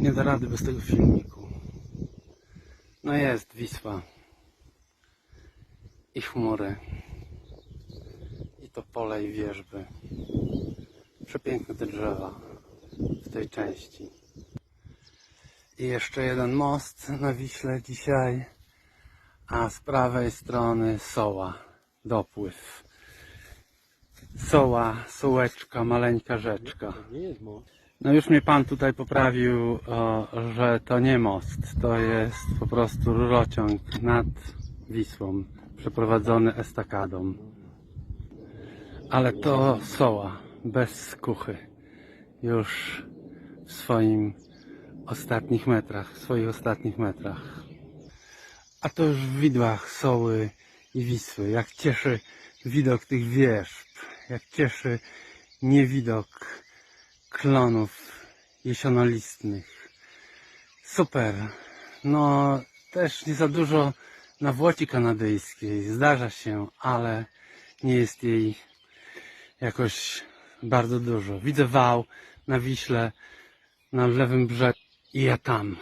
Nie da rady bez tego filmiku. No jest Wisła. I chmury. I to pole i wierzby. Przepiękne te drzewa w tej części. I jeszcze jeden most na Wiśle dzisiaj. A z prawej strony Soła. Dopływ. Soła, sołeczka, maleńka rzeczka. Nie jest most. No już mnie pan tutaj poprawił, o, że to nie most, to jest po prostu rurociąg nad Wisłą, przeprowadzony estakadą. Ale to soła, bez skuchy, już w swoim ostatnich metrach, w swoich ostatnich metrach. A to już w widłach Soły i Wisły, jak cieszy widok tych wieżb, jak cieszy niewidok klonów jesionolistnych. Super. No, też nie za dużo na Włoci kanadyjskiej. Zdarza się, ale nie jest jej jakoś bardzo dużo. Widzę wał na Wiśle, na lewym brzegu i ja tam,